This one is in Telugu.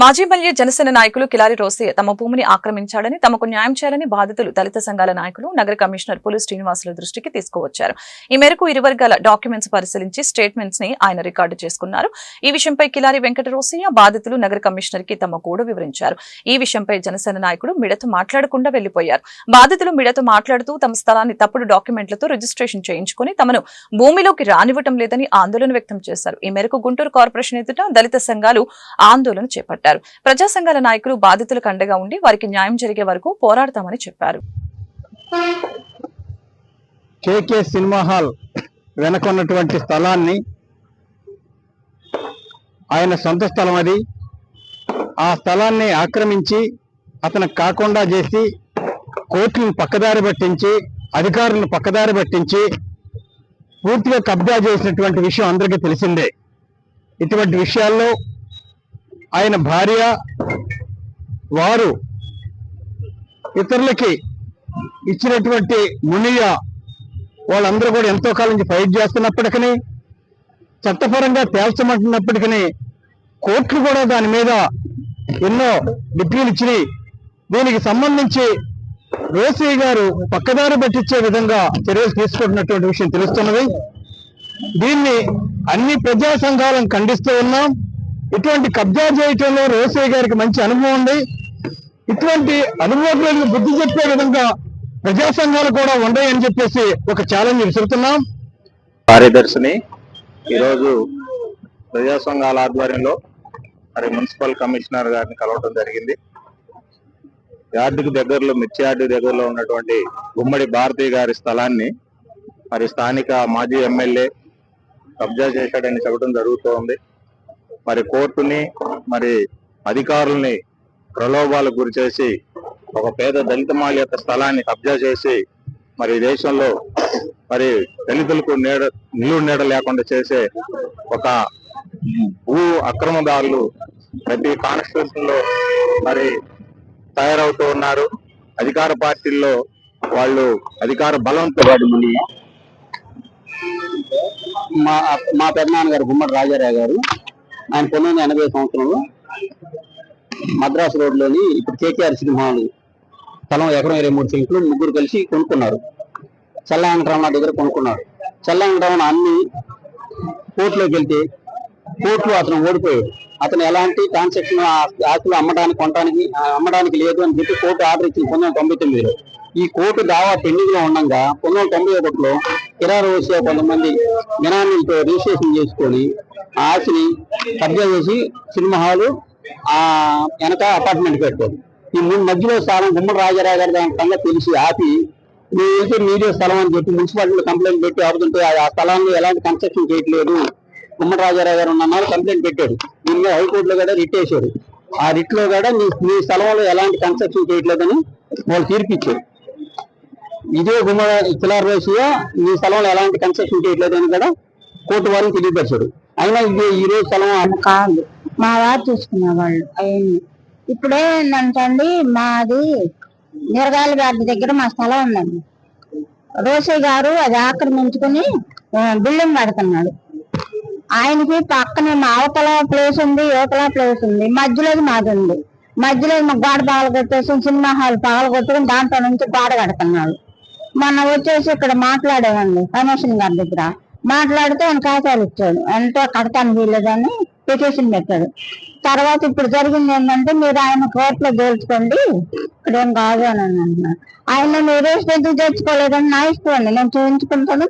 మాజీ ఎమ్మెల్యే జనసేన నాయకులు కిలారి రోసే తమ భూమిని ఆక్రమించాడని తమకు న్యాయం చేయాలని బాధితులు దళిత సంఘాల నాయకులు నగర కమిషనర్ పులి శ్రీనివాసుల దృష్టికి తీసుకువచ్చారు. ఈ మేరకు ఇరు వర్గాల డాక్యుమెంట్స్ పరిశీలించి స్టేట్మెంట్స్ని ఆయన రికార్డు చేసుకున్నారు. ఈ విషయంపై కిలారి వెంకట రోసయ్య బాధితులు నగర కమిషనర్కి తమ కూడా వివరించారు. ఈ విషయంపై జనసేన నాయకుడు మిడతో మాట్లాడకుండా వెళ్ళిపోయారు బాధితులు మిడతో మాట్లాడుతూ తమ స్థలాన్ని తప్పుడు డాక్యుమెంట్లతో రిజిస్ట్రేషన్ చేయించుకుని తమను భూమిలోకి రానివ్వటం లేదని ఆందోళన వ్యక్తం చేశారు. ఈ మేరకు గుంటూరు కార్పొరేషన్ ఎదుట దళిత సంఘాలు ఆందోళన చేపట్టారు ప్రజా సంఘాల నాయకులు బాధితులకు అండగా ఉండి వారికి న్యాయం జరిగే వరకు పోరాడతామని చెప్పారు. కేకే సినిమా హాల్ వెనకున్నటువంటి స్థలాన్ని ఆయన సొంత స్థలం అది. ఆ స్థలాన్ని ఆక్రమించి అతను కాకుండా చేసి కోర్టులను పక్కదారి పట్టించి అధికారులను పక్కదారి పట్టించి పూర్తిగా కబ్జా చేసినటువంటి విషయం అందరికీ తెలిసిందే. ఇటువంటి విషయాల్లో ఆయన భార్య వారు ఇతరులకి ఇచ్చినటువంటి మునియ వాళ్ళందరూ కూడా ఎంతో కాలం నుంచి ఫైట్ చేస్తున్నప్పటికీ చట్టపరంగా తేల్చమంటున్నప్పటికీ కోర్టులు కూడా దాని మీద ఎన్నో డిగ్రీలు ఇచ్చినాయి. దీనికి సంబంధించి రోసీ గారు పక్కదారి పట్టించే విధంగా చర్యలు తీసుకుంటున్నటువంటి విషయం తెలుస్తున్నది. దీన్ని అన్ని ప్రజా సంఘాలను ఖండిస్తూ ఉన్నాం. ఇటువంటి కబ్జా చేయటంలో రోసయ్య గారికి మంచి అనుభవం ఉంది. ఇటువంటి అనుభవం బుద్ధి చెప్పే విధంగా ప్రజా సంఘాలు కూడా ఉన్నాయని చెప్పేసి ఒక ఛాలెంజ్ విసురుతున్నాం కార్యదర్శిని ఈరోజు ప్రజా సంఘాల ఆధ్వర్యంలో మరి మున్సిపల్ కమిషనర్ గారిని కలవడం జరిగింది. యార్డుకు దగ్గరలో మిర్చి యార్డు దగ్గరలో ఉన్నటువంటి గుమ్మడి భారతి గారి స్థలాన్ని మరి స్థానిక మాజీ ఎమ్మెల్యే కబ్జా చేశాడని చెప్పడం జరుగుతోంది. మరి కోర్టుని మరి అధికారుల్ని ప్రలోభాలకు గురి చేసి ఒక పేద దళిత మాల యొక్క స్థలాన్ని కబ్జా చేసి మరి దేశంలో మరి దళితులకు నీడ నిలువు నీడ లేకుండా చేసే ఒక భూ అక్రమదారులు ప్రతి కాన్స్టిట్యూషన్లో మరి తయారవుతూ ఉన్నారు. అధికార పార్టీల్లో వాళ్ళు అధికార బలంతో మా మా పెద్దనాన్నగారు గుమ్మడి రాజారావు గారు. ఆయన పంతొమ్మిది ఎనభై సంవత్సరంలో. మద్రాసు రోడ్లోని ఇప్పుడు కేకేఆర్ సినిమా స్థలం ఎకరం ఇరవై మూడు సెంట్లు ముగ్గురు కలిసి కొనుక్కున్నారు. చల్లా దగ్గర కొనుక్కున్నారు. చల్లా అన్ని కోర్టులోకి వెళ్తే కోర్టులో అతను ఓడిపోయాడు. అతను ఎలాంటి ట్రాన్సాక్షన్ ఆస్తులు అమ్మడానికి కొనడానికి అమ్మడానికి లేదు అని చెప్పి కోర్టు ఆర్డర్ ఇచ్చింది పంతొమ్మిది వందల తొంభై తొమ్మిదిలో. ఈ కోర్టు దావా పెండింగ్లో ఉండగా పంతొమ్మిది వందల తొంభై ఒకటిలో కిరారు వచ్చే కొంతమంది బినామీలతో రిజిస్ట్రేషన్ చేసుకొని ఆ కబ్జా చేసి సినిమా హాలు ఆ వెనక అపార్ట్మెంట్ పెట్టారు ఈ మూడు మధ్యలో స్థలం గుమ్మడి రాజారావు గారు దాని కన్నా తెలిసి ఆపి మీరు వెళ్తే మీడియా స్థలం అని చెప్పి మున్సిపాలిటీలో కంప్లైంట్ పెట్టి ఆడుతుంటే ఆ స్థలాన్ని ఎలాంటి కన్స్ట్రక్షన్ చేయట్లేదు. గుమ్మడి రాజారావు గారు ఉన్నారు కంప్లైంట్ పెట్టాడు. దీని మీద హైకోర్టులో కూడా రిట్ వేశాడు ఆ రిట్లో కూడా మీ మీ స్థలంలో ఎలాంటి కన్స్ట్రక్షన్ చేయట్లేదని వాళ్ళు తీర్పిచ్చారు. ఇదే గుమ్మ కిలార్ రేషియో మీ స్థలంలో ఎలాంటి కన్స్ట్రక్షన్ చేయట్లేదని కూడా కోర్టు వారిని తెలియపరిచాడు అయినా ఇది ఈ రోజు స్థలం కాదు. మా వారు చూసుకునేవాళ్ళు అవన్నీ ఇప్పుడే ఏంటంటే మాది నిరగాలి గారి దగ్గర మా స్థలం ఉందండి. రోసయ్య గారు అది ఆక్రమించుకుని బిల్డింగ్ కడుతున్నాడు. ఆయనకి పక్కనే మా అవతల ప్లేస్ ఉంది యువతల ప్లేస్ ఉంది. మధ్యలో మాది ఉంది. మధ్యలో మా గోడ పగలు కొట్టేసి సినిమా హాల్ పగలు కొట్టుకుని దాంట్లో నుంచి గోడ కడుతున్నాడు. మొన్న వచ్చేసి ఇక్కడ మాట్లాడేవండి కమిషన్ గారి దగ్గర. మాట్లాడితే ఆయన కాగితాలు ఇచ్చాడు. ఎంతో కడతాను వీలేదని పిటిషన్ పెట్టాడు. తర్వాత ఇప్పుడు జరిగింది ఏంటంటే మీరు ఆయన కోర్టులో గెలుచుకోండి ఇక్కడేం కాదు అని అంటున్నారు ఆయన మీరు ఎందుకు తెచ్చుకోలేదని నా ఇష్టం అండి. నేను చూపించుకుంటాను.